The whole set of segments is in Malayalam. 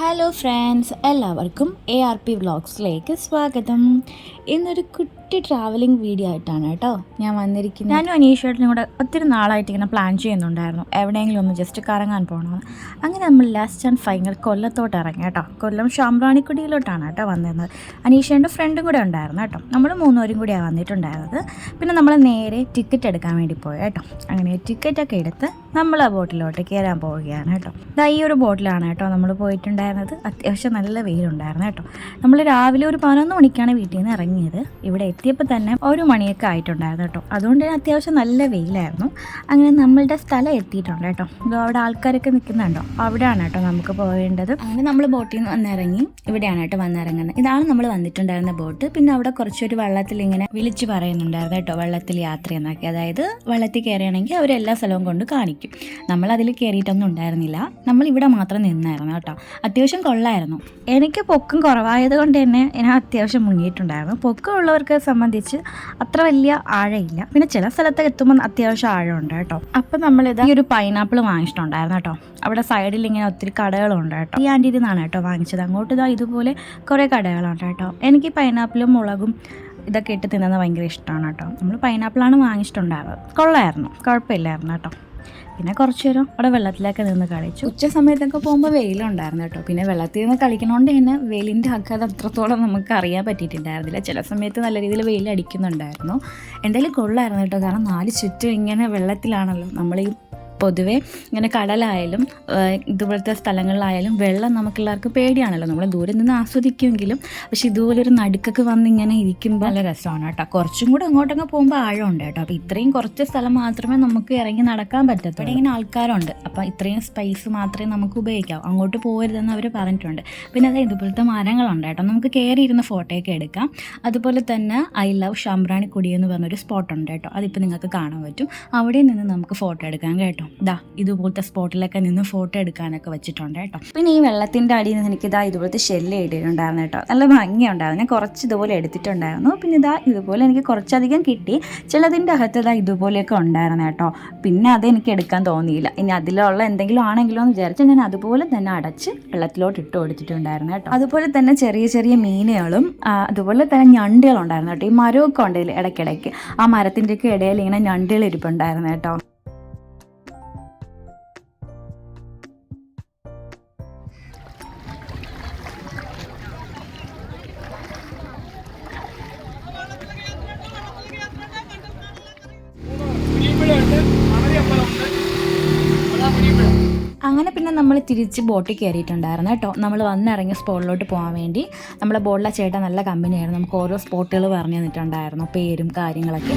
ഹലോ ഫ്രണ്ട്സ് എല്ലാവർക്കും എ ആർ പി വ്ളോഗ്സിലേക്ക് സ്വാഗതം. ഇന്നൊരു കുട്ടി ട്രാവലിംഗ് വീഡിയോ ആയിട്ടാണ് കേട്ടോ ഞാൻ വന്നിരിക്കുന്നത്. ഞാനും അനീഷേട്ടനും കൂടെ ഒത്തിരി നാളായിട്ട് ഇങ്ങനെ പ്ലാൻ ചെയ്യുന്നുണ്ടായിരുന്നു. എവിടെയെങ്കിലും ഒന്ന് ജസ്റ്റ് കറങ്ങാൻ പോകണമെന്ന് അങ്ങനെ നമ്മൾ ലാസ്റ്റ് ആൻഡ് ഫൈനൽ കൊല്ലത്തോട്ട് ഇറങ്ങി കേട്ടോ. കൊല്ലം ശാമ്പ്രാണിക്കുടിയിലോട്ടാണ് കേട്ടോ വന്നിരുന്നത്. അനീഷേന്റെ ഫ്രണ്ടും കൂടെ ഉണ്ടായിരുന്നു കേട്ടോ. നമ്മൾ മൂന്നുപേരും കൂടിയാണ് വന്നിട്ടുണ്ടായിരുന്നത്. പിന്നെ നമ്മൾ നേരെ ടിക്കറ്റ് എടുക്കാൻ വേണ്ടി പോയി കേട്ടോ. അങ്ങനെ ടിക്കറ്റൊക്കെ എടുത്ത് നമ്മൾ ആ ബോട്ടിലോട്ട് കയറാൻ പോവുകയാണ് കേട്ടോ. ഇതാ ഈ ഒരു ബോട്ടിലാണ് കേട്ടോ നമ്മൾ പോയിട്ടുണ്ടായിരുന്നത്. അത്യാവശ്യം നല്ല വെയിലുണ്ടായിരുന്നു കേട്ടോ. നമ്മൾ രാവിലെ ഒരു പതിനൊന്ന് മണിക്കാണ് വീട്ടിൽ നിന്ന് ഇറങ്ങിയത്. ഇവിടെ എത്തിയപ്പോൾ തന്നെ ഒരു മണിയൊക്കെ ആയിട്ടുണ്ടായിരുന്നു കേട്ടോ. അതുകൊണ്ട് തന്നെ അത്യാവശ്യം നല്ല വെയിലായിരുന്നു. അങ്ങനെ നമ്മളുടെ സ്ഥലം എത്തിയിട്ടുണ്ട് കേട്ടോ. അവിടെ ആൾക്കാരൊക്കെ നിൽക്കുന്നുണ്ടോ? അവിടെയാണ് കേട്ടോ നമുക്ക് പോകേണ്ടത് അങ്ങനെ നമ്മൾ ബോട്ടിൽ നിന്ന് വന്നിറങ്ങി. ഇവിടെയാണ് കേട്ടോ വന്നിറങ്ങുന്നത്. ഇതാണ് നമ്മൾ വന്നിട്ടുണ്ടായിരുന്ന ബോട്ട്. പിന്നെ അവിടെ കുറച്ചൊരു വള്ളത്തിൽ ഇങ്ങനെ വിളിച്ച് പറയുന്നുണ്ടായിരുന്നു കേട്ടോ വള്ളത്തിൽ യാത്ര എന്നൊക്കെ. അതായത് വള്ളത്തിൽ കയറുകയാണെങ്കിൽ അവർ എല്ലാ സ്ഥലവും കൊണ്ട് കാണിക്കും. നമ്മൾ അതിൽ കയറിയിട്ടൊന്നും ഉണ്ടായിരുന്നില്ല. നമ്മൾ ഇവിടെ മാത്രം നിന്നായിരുന്നു കേട്ടോ. അത്യാവശ്യം കൊള്ളായിരുന്നു. എനിക്ക് പൊക്കം കുറവായത് കൊണ്ട് തന്നെ ഞാൻ അത്യാവശ്യം മുങ്ങിയിട്ടുണ്ടായിരുന്നു. പൊക്കം ഉള്ളവർക്ക് സംബന്ധിച്ച് അത്ര വലിയ ആഴമില്ല പിന്നെ ചില സ്ഥലത്ത് എത്തുമ്പോൾ അത്യാവശ്യം ആഴമുണ്ട് കേട്ടോ. അപ്പം നമ്മളിത് ഈ ഒരു പൈനാപ്പിൾ വാങ്ങിച്ചിട്ടുണ്ടായിരുന്നു കേട്ടോ. അവിടെ സൈഡിൽ ഇങ്ങനെ ഒത്തിരി കടകളുണ്ട് കേട്ടോ. ഈ ആന്റിയിൽ നിന്നാണ് കേട്ടോ വാങ്ങിച്ചത്. അങ്ങോട്ട് ഇതാ ഇതുപോലെ കുറേ കടകളുണ്ട് കേട്ടോ. എനിക്ക് പൈനാപ്പിളും മുളകും ഇതൊക്കെ ഇട്ട് തിന്നുന്നത് ഭയങ്കര ഇഷ്ടമാണ് കേട്ടോ. നമ്മൾ പൈനാപ്പിളാണ് വാങ്ങിച്ചിട്ടുണ്ടായിരുന്നത്. കൊള്ളായിരുന്നു. കുഴപ്പമില്ലായിരുന്നു കേട്ടോ. പിന്നെ കുറച്ച് നേരം അവിടെ വെള്ളത്തിലൊക്കെ നിന്ന് കളിച്ചു. ഉച്ച സമയത്തൊക്കെ പോകുമ്പോൾ വെയിലുണ്ടായിരുന്നു കേട്ടോ. പിന്നെ വെള്ളത്തിൽ നിന്ന് കളിക്കണോണ്ട് തന്നെ വെയിലിന്റെ ആഘാതം അത്രത്തോളം നമുക്ക് അറിയാൻ പറ്റിയിട്ടുണ്ടായിരുന്നില്ല. ചില സമയത്ത് നല്ല രീതിയിൽ വെയിൽ അടിക്കുന്നുണ്ടായിരുന്നു എന്തായാലും കൊള്ളായിരുന്നു കേട്ടോ. കാരണം നാല് ചുറ്റും ഇങ്ങനെ വെള്ളത്തിലാണല്ലോ. നമ്മൾ ഈ പൊതുവേ ഇങ്ങനെ കടലായാലും ഇതുപോലത്തെ സ്ഥലങ്ങളിലായാലും വെള്ളം നമുക്കെല്ലാവർക്കും പേടിയാണല്ലോ. നമ്മൾ ദൂരെ നിന്ന് ആസ്വദിക്കുമെങ്കിലും പക്ഷെ ഇതുപോലൊരു നടുക്കൊക്കെ വന്ന് ഇങ്ങനെ ഇരിക്കുമ്പോൾ നല്ല രസമാണ് കേട്ടോ. കുറച്ചും കൂടെ അങ്ങോട്ടൊക്കെ പോകുമ്പോൾ ആഴമുണ്ട് കേട്ടോ. അപ്പോൾ ഇത്രയും കുറച്ച് സ്ഥലം മാത്രമേ നമുക്ക് ഇറങ്ങി നടക്കാൻ പറ്റത്തുള്ളൂ. ഇങ്ങനെ ആൾക്കാരുണ്ട്. അപ്പോൾ ഇത്രയും സ്പേസ് മാത്രമേ നമുക്ക് ഉപയോഗിക്കാം. അങ്ങോട്ട് പോകരുതെന്ന് അവർ പറഞ്ഞിട്ടുണ്ട്. പിന്നെ അതായത് ഇതുപോലത്തെ മരങ്ങളുണ്ട് കേട്ടോ. നമുക്ക് കയറി ഇരുന്ന് ഫോട്ടോയൊക്കെ എടുക്കാം. അതുപോലെ തന്നെ ഐ ലവ് ശമ്പ്രാണി കുടി എന്ന് പറഞ്ഞൊരു സ്പോട്ടുണ്ട് കേട്ടോ. അതിപ്പോൾ നിങ്ങൾക്ക് കാണാൻ പറ്റും. അവിടെ നിന്ന് നമുക്ക് ഫോട്ടോ എടുക്കാം കേട്ടോ. ദാ ഇതുപോലത്തെ സ്പോട്ടിലൊക്കെ നിന്ന് ഫോട്ടോ എടുക്കാനൊക്കെ വെച്ചിട്ടുണ്ട് കേട്ടോ. പിന്നെ ഈ വെള്ളത്തിന്റെ അടിയിൽ നിന്ന് എനിക്ക് ഇതാ ഇതുപോലത്തെ ഷെല്ല് ഇട്ടിട്ടുണ്ടായിരുന്നു കേട്ടോ. നല്ല ഭംഗിയുണ്ടായിരുന്നു. ഞാൻ കുറച്ച് ഇതുപോലെ എടുത്തിട്ടുണ്ടായിരുന്നു. പിന്നെ ഇതാ ഇതുപോലെ എനിക്ക് കുറച്ചധികം കിട്ടി. ചിലതിന്റെ അകത്ത് ഇതാ ഇതുപോലെയൊക്കെ ഉണ്ടായിരുന്നു കേട്ടോ. പിന്നെ അത് എനിക്ക് എടുക്കാൻ തോന്നിയില്ല. ഇനി അതിലുള്ള എന്തെങ്കിലും ആണെങ്കിലോ എന്ന് വിചാരിച്ച് ഞാൻ അതുപോലെ തന്നെ അടച്ച് വെള്ളത്തിലോട്ട് ഇട്ട് കൊടുത്തിട്ടുണ്ടായിരുന്നു കേട്ടോ. അതുപോലെ തന്നെ ചെറിയ ചെറിയ മീനുകളും അതുപോലെ തന്നെ ഞണ്ടുകളുണ്ടായിരുന്നു കേട്ടോ. ഈ മരമൊക്കെ ഉണ്ടെങ്കിൽ ഇടയ്ക്കിടയ്ക്ക്. ആ മരത്തിന്റെയൊക്കെ ഇടയിൽ ഇങ്ങനെ ഞണ്ടുകൾ ഇരിപ്പുണ്ടായിരുന്നു കേട്ടോ. അങ്ങനെ പിന്നെ നമ്മൾ തിരിച്ച് ബോട്ടിൽ കയറിയിട്ടുണ്ടായിരുന്നു കേട്ടോ. നമ്മൾ വന്നിറങ്ങിയ സ്പോട്ടിലോട്ട് പോകാൻ വേണ്ടി. നമ്മളെ ബോട്ടിലെ ചേട്ടൻ നല്ല കമ്പനിയായിരുന്നു. നമുക്ക് ഓരോ സ്പോട്ടുകൾ പറഞ്ഞു തന്നിട്ടുണ്ടായിരുന്നു. പേരും കാര്യങ്ങളൊക്കെ.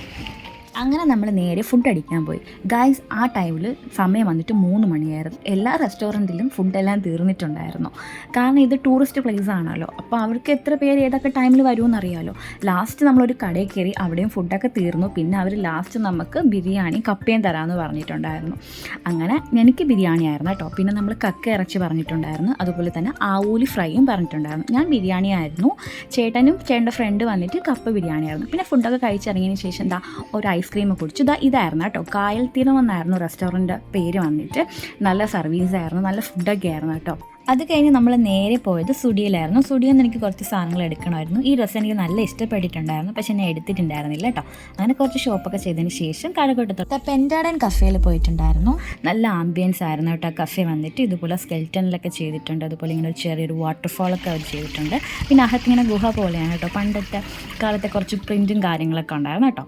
അങ്ങനെ നമ്മൾ നേരെ ഫുഡ് അടിക്കാൻ പോയി. ഗായ്സ് ആ ടൈമിൽ സമയം വന്നിട്ട് മൂന്ന് മണിയായിരുന്നു. എല്ലാ റെസ്റ്റോറന്റിലും ഫുഡെല്ലാം തീർന്നിട്ടുണ്ടായിരുന്നു. കാരണം ഇത് ടൂറിസ്റ്റ് പ്ലേസ് ആണല്ലോ. അപ്പോൾ അവർക്ക് എത്ര പേര് ഏതൊക്കെ ടൈമിൽ വരുമെന്ന് അറിയാമല്ലോ ലാസ്റ്റ് നമ്മളൊരു കടയിൽ കയറി അവിടെയും ഫുഡൊക്കെ തീർന്നു. പിന്നെ അവർ ലാസ്റ്റ് നമുക്ക് ബിരിയാണി കപ്പയും തരാമെന്ന് പറഞ്ഞിട്ടുണ്ടായിരുന്നു. അങ്ങനെ എനിക്ക് ബിരിയാണി ആയിരുന്നു കേട്ടോ. പിന്നെ നമ്മൾ കക്ക ഇറച്ചി പറഞ്ഞിട്ടുണ്ടായിരുന്നു. അതുപോലെ തന്നെ ആവൂലി ഫ്രൈയും പറഞ്ഞിട്ടുണ്ടായിരുന്നു. ഞാൻ ബിരിയാണി ആയിരുന്നു. ചേട്ടനും ചേട്ടന്റെ ഫ്രണ്ട് വന്നിട്ട് കപ്പ് ബിരിയാണി ആയിരുന്നു. പിന്നെ ഫുഡൊക്കെ കഴിച്ചിറങ്ങിയതിന് ശേഷം എന്താ ഒരു ഐസ്ക്രീം കുടിച്ചു. ഇതാ ഇതായിരുന്നു കേട്ടോ. കായൽ തീരം എന്നായിരുന്നു റെസ്റ്റോറന്റ് പേര് വന്നിട്ട്. നല്ല സർവീസ് ആയിരുന്നു. നല്ല ഫുഡൊക്കെ ആയിരുന്നു കേട്ടോ. അത് കഴിഞ്ഞ് നമ്മൾ നേരെ പോയത് സുഡിയിലായിരുന്നു സുഡിയിൽ നിന്ന് എനിക്ക് കുറച്ച് സാധനങ്ങൾ എടുക്കണമായിരുന്നു. ഈ ഡ്രസ്സ് എനിക്ക് നല്ല ഇഷ്ടപ്പെട്ടിട്ടുണ്ടായിരുന്നു. പക്ഷെ ഞാൻ എടുത്തിട്ടുണ്ടായിരുന്നില്ല കേട്ടോ. അങ്ങനെ കുറച്ച് ഷോപ്പൊക്കെ ചെയ്തതിന് ശേഷം കഴക്കൂട്ടത്തോട്ട് പെൻഡാഡൻ കഫേയിൽ പോയിട്ടുണ്ടായിരുന്നു. നല്ല ആംബിയൻസ് ആയിരുന്നു കേട്ടോ കഫേ വന്നിട്ട്. ഇതുപോലെ സ്കെൽറ്റണിലൊക്കെ ചെയ്തിട്ടുണ്ട്. അതുപോലെ ഇങ്ങനെ ഒരു ചെറിയൊരു വാട്ടർഫോളൊക്കെ അവർ ചെയ്തിട്ടുണ്ട്. പിന്നെ അകത്തിങ്ങനെ ഗുഹ പോലെയാണ് കേട്ടോ. പണ്ടത്തെ കാലത്തെ കുറച്ച് പ്രിന്റും കാര്യങ്ങളൊക്കെ ഉണ്ടായിരുന്നു കേട്ടോ.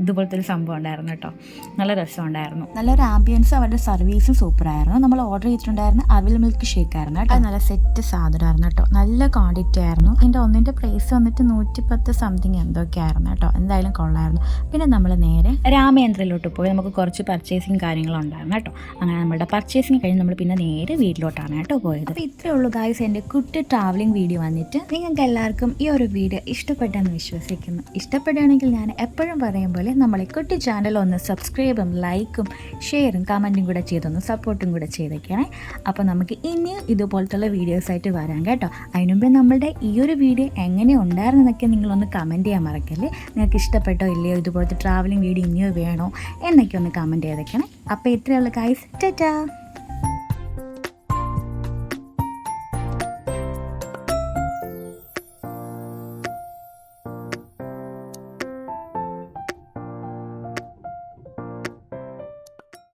ഇതുപോലത്തെ ഒരു സംഭവം ഉണ്ടായിരുന്നു കേട്ടോ. നല്ല രസമുണ്ടായിരുന്നു. നല്ലൊരു ആംബിയൻസ് അവരുടെ സർവീസും സൂപ്പറായിരുന്നു. നമ്മൾ ഓർഡർ ചെയ്തിട്ടുണ്ടായിരുന്ന അവിൽ മിൽക്ക് ഷേക്ക് ആയിരുന്നു കേട്ടോ. നല്ല സെറ്റ് സാധനമായിരുന്നു കേട്ടോ. നല്ല ക്വാണ്ടിറ്റി ആയിരുന്നു. എന്റെ ഒന്നിന്റെ പ്രൈസ് വന്നിട്ട് നൂറ്റിപ്പത്ത് സംതിങ് എന്തൊക്കെ ആയിരുന്നു കേട്ടോ. എന്തായാലും കൊള്ളായിരുന്നു. പിന്നെ നമ്മൾ നേരെ രാമേന്ദ്രയിലോട്ട് പോയി. നമുക്ക് കുറച്ച് പർച്ചേസിങ് കാര്യങ്ങളുണ്ടായിരുന്നു കേട്ടോ. അങ്ങനെ നമ്മുടെ പർച്ചേസിങ് കഴിഞ്ഞ് നമ്മൾ പിന്നെ നേരെ വീട്ടിലോട്ടാണ് കേട്ടോ പോയത്. അപ്പോൾ ഇത്രയേ ഉള്ളൂ ഗായ്സ് എന്റെ കുട്ടി ട്രാവലിംഗ് വീഡിയോ വന്നിട്ട് നിങ്ങൾക്ക് എല്ലാവർക്കും ഈ ഒരു വീഡിയോ ഇഷ്ടപ്പെട്ടെന്ന് വിശ്വസിക്കുന്നു. ഇഷ്ടപ്പെടുകയാണെങ്കിൽ ഞാൻ എപ്പോഴും പറയും പോലെ നമ്മളെ കുട്ടി ചാനൽ ഒന്ന് സബ്സ്ക്രൈബും ലൈക്കും ഷെയറും കമന്റും കൂടെ ചെയ്തൊന്ന് സപ്പോർട്ടും കൂടെ ചെയ്തേക്കണേ. അപ്പോൾ നമുക്ക് ഇനിയും ഇതുപോലത്തുള്ള വീഡിയോസായിട്ട് വരാം കേട്ടോ. അതിനുമുമ്പ് നമ്മളുടെ ഈ ഒരു വീഡിയോ എങ്ങനെ ഉണ്ടായിരുന്നെന്നൊക്കെ നിങ്ങളൊന്ന് കമന്റ് ചെയ്യാൻ മറക്കല്ലേ? നിങ്ങൾക്ക് ഇഷ്ടപ്പെട്ടോ ഇല്ലയോ? ഇതുപോലത്തെ ട്രാവലിംഗ് വീഡിയോ ഇനിയോ വേണോ? എന്നൊക്കെ ഒന്ന് കമന്റ് ചെയ്തേക്കണേ. അപ്പോൾ ഇത്രയുള്ള ഗൈസ് ടാറ്റാ.